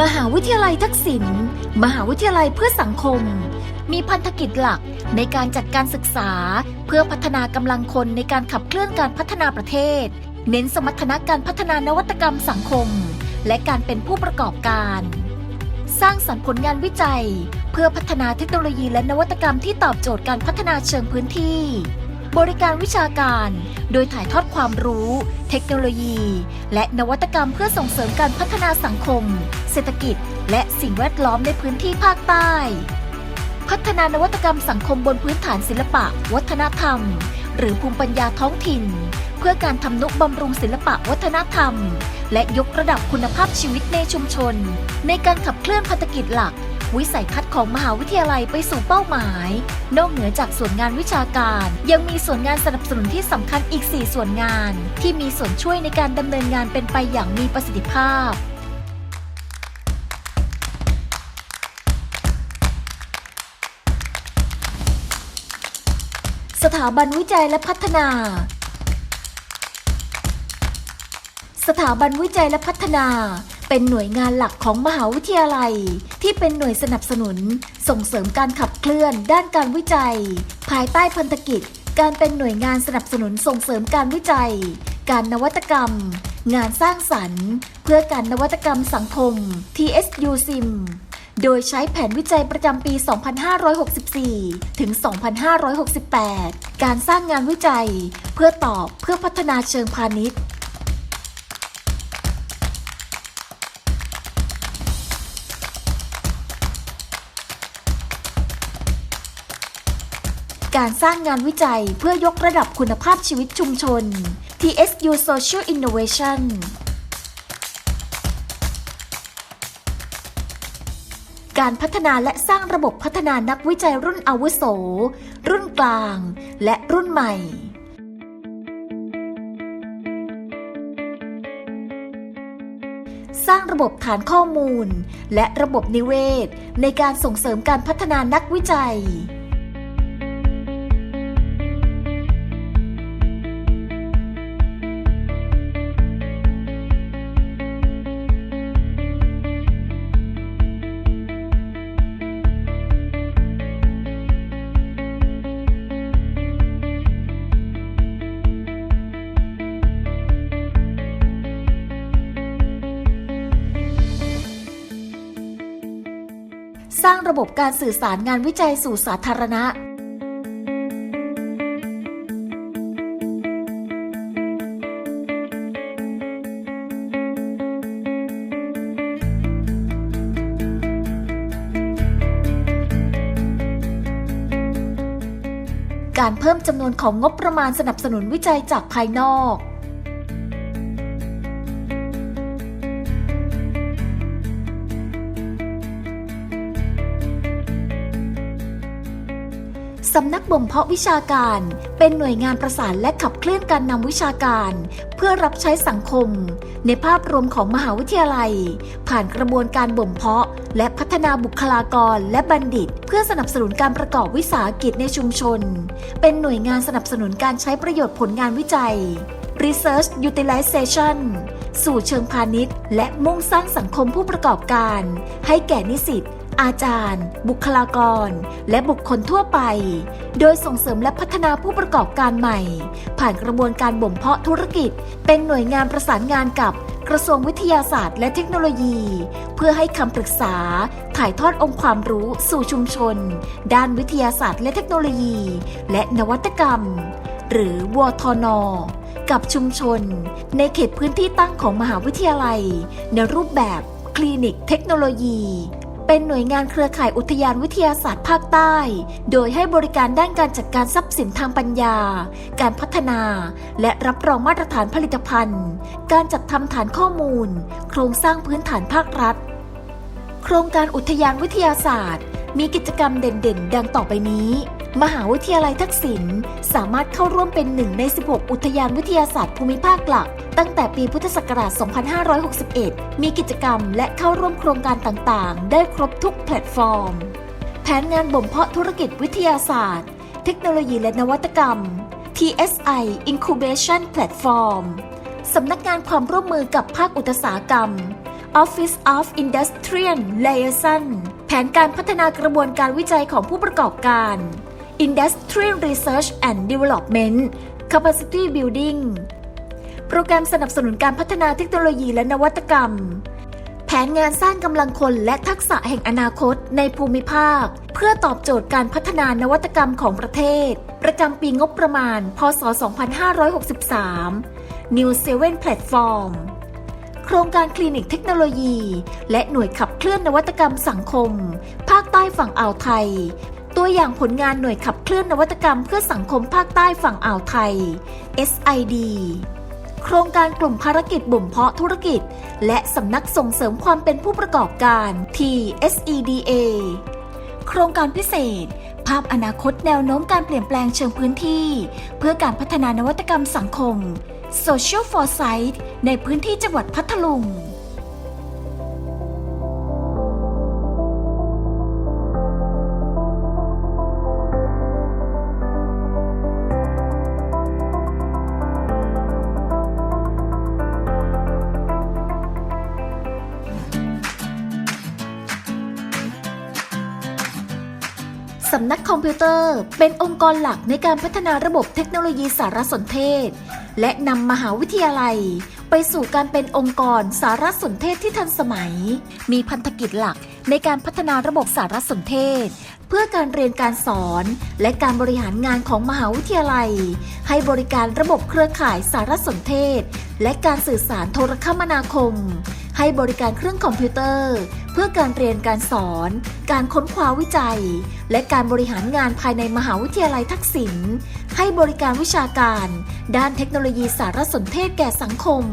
มหาวิทยาลัยทักษิณ มหาวิทยาลัยเพื่อสังคม มีพันธกิจหลักในการจัดการศึกษา เพื่อพัฒนากำลังคนในการขับเคลื่อนการพัฒนาประเทศ เน้นสมรรถนะการพัฒนานวัตกรรมสังคม และการเป็นผู้ประกอบการ สร้างสรรค์ผลงานวิจัย เพื่อพัฒนาเทคโนโลยีและนวัตกรรมที่ตอบโจทย์การพัฒนาเชิงพื้นที่ บริการวิชาการ โดยถ่ายทอดความรู้ เทคโนโลยี และนวัตกรรมเพื่อส่งเสริมการพัฒนาสังคม เศรษฐกิจ และสิ่งแวดล้อมในพื้นที่ภาคใต้ พัฒนานวัตกรรมสังคมบนพื้นฐานศิลปะ วัฒนธรรม หรือภูมิปัญญาท้องถิ่น เพื่อการทำนุบำรุงศิลปะวัฒนธรรม และยกระดับคุณภาพชีวิตในชุมชน ในการขับเคลื่อนพัฒกิจหลัก วิสัยทัศน์ของมหาวิทยาลัยไปสู่เป้าหมาย นอกเหนือจากส่วนงานวิชาการ ยังมีส่วนงานสนับสนุนที่สำคัญอีก 4 ส่วนงาน ที่มีส่วนช่วยในการดำเนินงานเป็นไปอย่างมีประสิทธิภาพสถาบันวิจัยและพัฒนา สถาบันวิจัยและพัฒนา เป็นหน่วยงานหลักของมหาวิทยาลัย ที่เป็นหน่วยสนับสนุน ส่งเสริมการขับเคลื่อนด้านการวิจัย ภายใต้พันธกิจ การเป็นหน่วยงานสนับสนุนส่งเสริมการวิจัย การนวัตกรรม งานสร้างสรรค์ เพื่อการนวัตกรรมสังคม TSU SIM โดยใช้แผนวิจัยประจำปี 2564 ถึง 2568 การสร้างงานวิจัย เพื่อตอบเพื่อพัฒนาเชิงพาณิชย์ การสร้างงานวิจัยเพื่อยกระดับคุณภาพชีวิตชุมชน TSU Social Innovation การพัฒนาและสร้างระบบพัฒนานักวิจัยรุ่นอาวุโส รุ่นกลาง และรุ่นใหม่สร้างระบบฐานข้อมูล และระบบนิเวศ ในการส่งเสริมการพัฒนานักวิจัย ร้างระบบการสื่อสารงานวิจัยสู่สาธารณะ การเพิ่มจำนวนของงบประมาณสนับสนุนวิจัยจากภายนอก สำนักบ่มเพาะวิชาการ เป็นหน่วยงานประสานและขับเคลื่อนการนำวิชาการ เพื่อรับใช้สังคม ในภาพรวมของมหาวิทยาลัย ผ่านกระบวนการบ่มเพาะ และพัฒนาบุคลากรและบัณฑิต เพื่อสนับสนุนการประกอบวิสาหกิจในชุมชน เป็นหน่วยงานสนับสนุนการใช้ประโยชน์ผลงานวิจัย Research Utilization สู่เชิงพาณิชย์ และมุ่งสร้างสังคมผู้ประกอบการ ให้แก่นิสิต อาจารย์ บุคลากร และบุคคลทั่วไป โดยส่งเสริมและพัฒนาผู้ประกอบการใหม่ ผ่านกระบวนการบ่มเพาะธุรกิจ เป็นหน่วยงานประสานงานกับกระทรวงวิทยาศาสตร์และเทคโนโลยี เพื่อให้คำปรึกษา ถ่ายทอดองค์ความรู้สู่ชุมชน ด้านวิทยาศาสตร์และเทคโนโลยี และนวัตกรรม หรือวทน กับชุมชน ในเขตพื้นที่ตั้งของมหาวิทยาลัย ในรูปแบบคลินิกเทคโนโลยี เป็นหน่วยงานเครือข่ายอุทยานวิทยาศาสตร์ภาคใต้ โดยให้บริการด้านการจัดการทรัพย์สินทางปัญญา การพัฒนา และรับรองมาตรฐานผลิตภัณฑ์ การจัดทำฐานข้อมูล โครงสร้างพื้นฐานภาครัฐ โครงการอุทยานวิทยาศาสตร์ มีกิจกรรมเด่นๆ ดังต่อไปนี้ มหาวิทยาลัยทักษิณสามารถเข้าร่วมเป็นหนึ่งใน 16 อุทยานวิทยาศาสตร์ภูมิภาคหลัก ตั้งแต่ปีพุทธศักราช 2561 มีกิจกรรมและเข้าร่วมโครงการต่างๆ ได้ครบทุกแพลตฟอร์ม แผนงานบ่มเพาะธุรกิจวิทยาศาสตร์ เทคโนโลยีและนวัตกรรม TSI Incubation Platform สำนักงานความร่วมมือกับภาคอุตสาหกรรม Office of Industrial Liaison แผนการพัฒนากระบวนการวิจัยของผู้ประกอบการ Industrial Research and Development Capacity Building โปรแกรมสนับสนุนการพัฒนาเทคโนโลยีและนวัตกรรม แผนงานสร้างกำลังคนและทักษะแห่งอนาคตในภูมิภาค เพื่อตอบโจทย์การพัฒนานวัตกรรมของประเทศ ประจำปีงบประมาณ พศ 2563 New 7 Platform โครงการคลินิกเทคโนโลยี และหน่วยขับเคลื่อนนวัตกรรมสังคม ภาคใต้ฝั่งอ่าวไทย ตัวอย่างผลงานหน่วยขับเคลื่อนนวัตกรรมเพื่อสังคมภาคใต้ฝั่งอ่าวไทย SID โครงการกลุ่มภารกิจบ่มเพาะธุรกิจ และสำนักส่งเสริมความเป็นผู้ประกอบการ TSEDA โครงการพิเศษ ภาพอนาคตแนวโน้มการเปลี่ยนแปลงเชิงพื้นที่ เพื่อการพัฒนานวัตกรรมสังคม Social Foresight ในพื้นที่จังหวัดพัทลุงำนักคอมพิวเตอร์ เป็นองค์กรหลักในการพัฒนาระบบเทคโนโลยีสารสนเทศ และนำมหาวิทยาลัย ไปสู่การเป็นองค์กรสารสนเทศที่ทันสมัย มีพันธกิจหลักในการพัฒนาระบบสารสนเทศ เพื่อการเรียนการสอนและการบริหารงานของมหาวิทยาลัย ให้บริการระบบเครือข่ายสารสนเทศ และการสื่อสารโทรคมนาคม ให้บริการเครื่องคอมพิวเตอร์ เพื่อการเรียนการสอน การค้นคว้าวิจัย และการบริหารงานภายในมหาวิทยาลัยทักษิณให้บริการวิชาการ ด้านเทคโนโลยีสารสนเทศแก่สังคม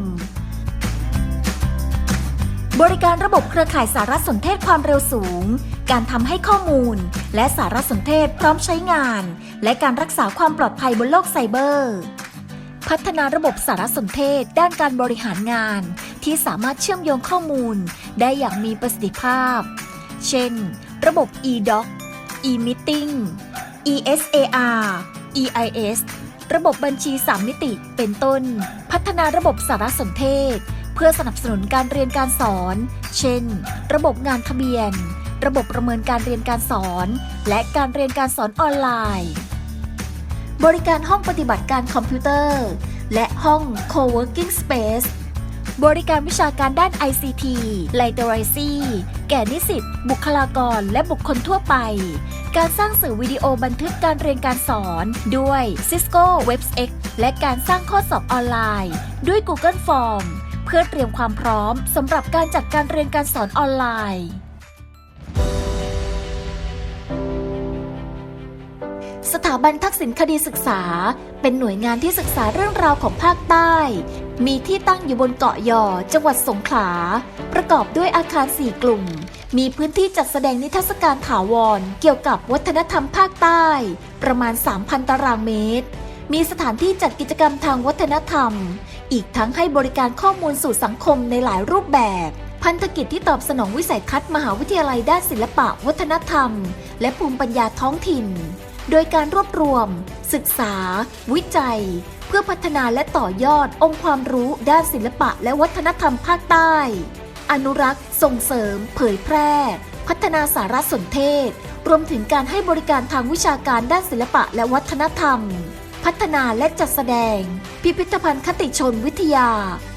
บริการระบบเครือข่ายสารสนเทศความเร็วสูง การทำให้ข้อมูล และสารสนเทศพร้อมใช้งาน และการรักษาความปลอดภัยบนโลกไซเบอร์ พัฒนาระบบสารสนเทศ ด้านการบริหารงาน ที่สามารถเชื่อมโยงข้อมูล ได้อย่างมีประสิทธิภาพ เช่น ระบบ e-doc e-meeting ESAR EIS ระบบบัญชี 3 มิติ เป็นต้น พัฒนาระบบสารสนเทศ เพื่อสนับสนุนการเรียนการสอน เช่น ระบบงานทะเบียน ระบบประเมินการเรียนการสอน และการเรียนการสอนออนไลน์ บริการห้องปฏิบัติการคอมพิวเตอร์ และห้อง Co-working Space บริการวิชาการด้าน ICT Literacy แก่นิสิต บุคลากร และบุคคลทั่วไป การสร้างสื่อวิดีโอบันทึกการเรียนการสอนด้วย Cisco WebEx และการสร้างข้อสอบออนไลน์ ด้วย Google Form เพื่อเตรียมความพร้อมสำหรับการจัดการเรียนการสอนออนไลน์ สถาบันทักษิณคดีศึกษา เป็นหน่วยงานที่ศึกษาเรื่องราวของภาคใต้ มีที่ตั้งอยู่บนเกาะยอ จังหวัดสงขลา ประกอบด้วยอาคาร 4 กลุ่ม มีพื้นที่จัดแสดงนิทรรศการถาวร เกี่ยวกับวัฒนธรรมภาคใต้ ประมาณ 3,000 ตารางเมตร มีสถานที่จัดกิจกรรมทางวัฒนธรรม อีกทั้งให้บริการข้อมูลสู่สังคมในหลายรูปแบบพันธกิจที่ตอบสนองวิสัยทัศน์มหาวิทยาลัยด้านศิลปะ วัฒนธรรม และภูมิปัญญาท้องถิ่น โดยการรวบรวม ศึกษา วิจัย เพื่อพัฒนาและต่อยอดองค์ความรู้ด้านศิลปะและวัฒนธรรมภาคใต้ อนุรักษ์ส่งเสริม เผยแพร่ พัฒนาสารสนเทศ รวมถึงการให้บริการทางวิชาการด้านศิลปะและวัฒนธรรม พัฒนาและจัดแสดง พิพิธภัณฑ์คติชนวิทยา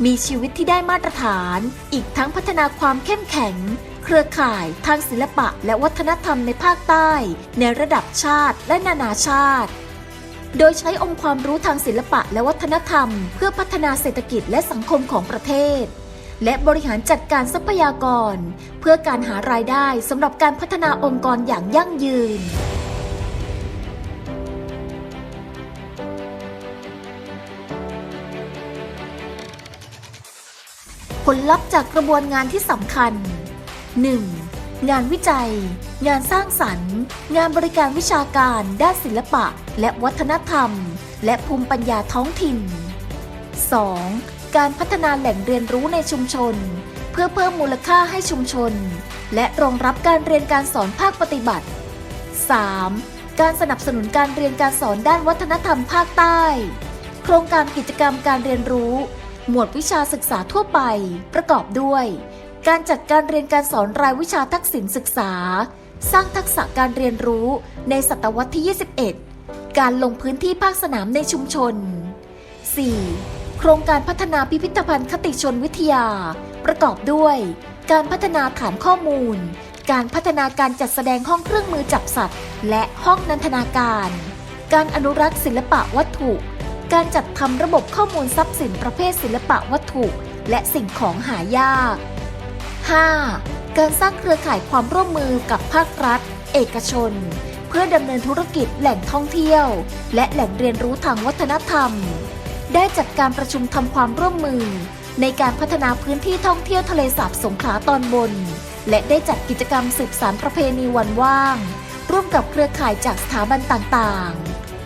มีชีวิตที่ได้มาตรฐาน อีกทั้งพัฒนาความเข้มแข็ง เครือข่ายทางศิลปะและวัฒนธรรมในภาคใต้ ในระดับชาติและนานาชาติ โดยใช้องค์ความรู้ทางศิลปะและวัฒนธรรม เพื่อพัฒนาเศรษฐกิจและสังคมของประเทศ และบริหารจัดการทรัพยากร เพื่อการหารายได้สำหรับการพัฒนาองค์กรอย่างยั่งยืนผลลัพธ์จากกระบวนงานที่สำคัญ 1. งานวิจัย งานสร้างสรรค์ งานบริการวิชาการด้านศิลปะ และวัฒนธรรม และภูมิปัญญาท้องถิ่น 2. การพัฒนาแหล่งเรียนรู้ในชุมชน เพื่อเพิ่มมูลค่าให้ชุมชน และรองรับการเรียนการสอนภาคปฏิบัติ 3. การสนับสนุนการเรียนการสอนด้านวัฒนธรรมภาคใต้ โครงการกิจกรรมการเรียนรู้ หมวดวิชาศึกษาทั่วไป ประกอบด้วย การจัดการเรียนการสอนรายวิชาทักษิณศึกษา สร้างทักษะการเรียนรู้ในศตวรรษที่ 21 การลงพื้นที่ภาคสนามในชุมชน 4. โครงการพัฒนาพิพิธภัณฑ์คติชนวิทยา ประกอบด้วย การพัฒนาฐานข้อมูล การพัฒนาการจัดแสดงห้องเครื่องมือจับสัตว์ และห้องนันทนาการ การอนุรักษ์ศิลปะวัตถุ การจัดทำระบบข้อมูลทรัพย์สินประเภทศิลปะวัตถุ และสิ่งของหายาก 5. การสร้างเครือข่ายความร่วมมือกับภาครัฐ เอกชน เพื่อดำเนินธุรกิจแหล่งท่องเที่ยว และแหล่งเรียนรู้ทางวัฒนธรรม ได้จัดการประชุมทำความร่วมมือ ในการพัฒนาพื้นที่ท่องเที่ยวทะเลสาบสงขลาตอนบน และได้จัดกิจกรรมสืบสานประเพณีวันว่าง ร่วมกับเครือข่ายจากสถาบันต่าง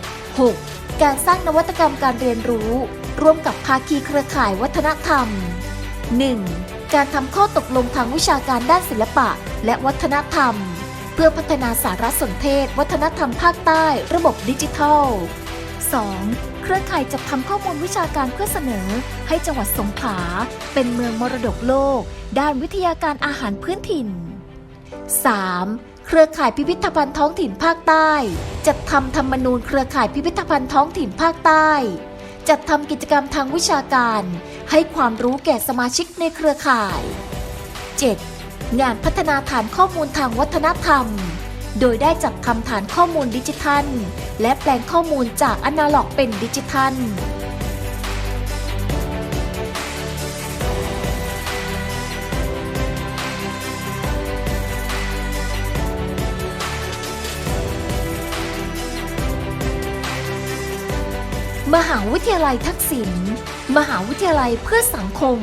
ๆ 6. การสร้างนวัตกรรมการเรียนรู้ ร่วมกับภาคีเครือข่ายวัฒนธรรม 1. การทำข้อตกลงทางวิชาการด้านศิลปะ และวัฒนธรรม เพื่อพัฒนาสารสนเทศ วัฒนธรรมภาคใต้ระบบดิจิทัล 2. เครือข่ายจัดทำข้อมูลวิชาการเพื่อเสนอ ให้จังหวัดสงขลาเป็นเมืองมรดกโลก ด้านวิทยาการอาหารพื้นถิ่น 3. เครือข่ายพิพิธภัณฑ์ท้องถิ่นภาคใต้ จัดทำธรรมนูญเครือข่ายพิพิธภัณฑ์ท้องถิ่นภาคใต้ จัดทำกิจกรรมทางวิชาการ ให้ความรู้แก่สมาชิกในเครือข่าย 7. งานพัฒนาฐานข้อมูลทางวัฒนธรรม โดยได้จัดทำฐานข้อมูลดิจิทัล และแปลงข้อมูลจากอนาล็อกเป็นดิจิทัล มหาวิทยาลัยทักษิณ มหาวิทยาลัยเพื่อสังคม